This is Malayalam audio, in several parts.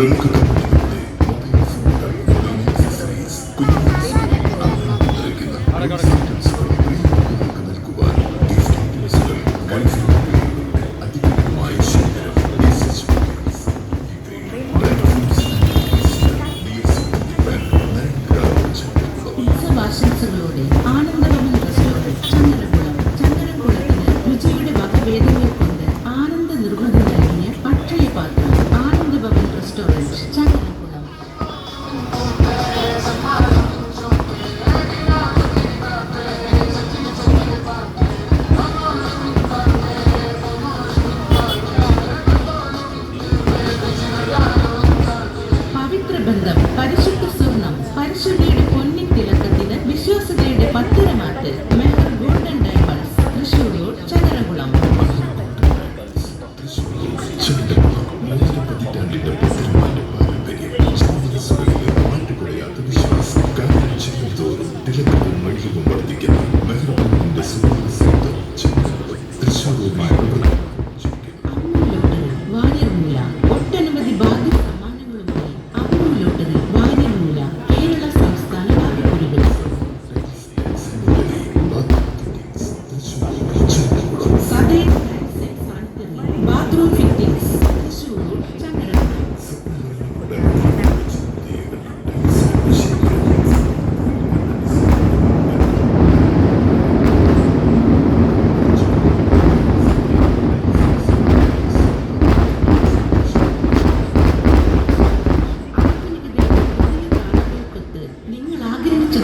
വെൽക്കം ആശംസകളോടെ ആ സൂത്രബന്ധം പരിശുദ്ധ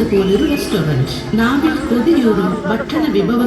പോലെ ഒരു റെസ്റ്റോറന്റ് നാവിൽ കൊതിയൂറും ഭക്ഷണ വിഭവ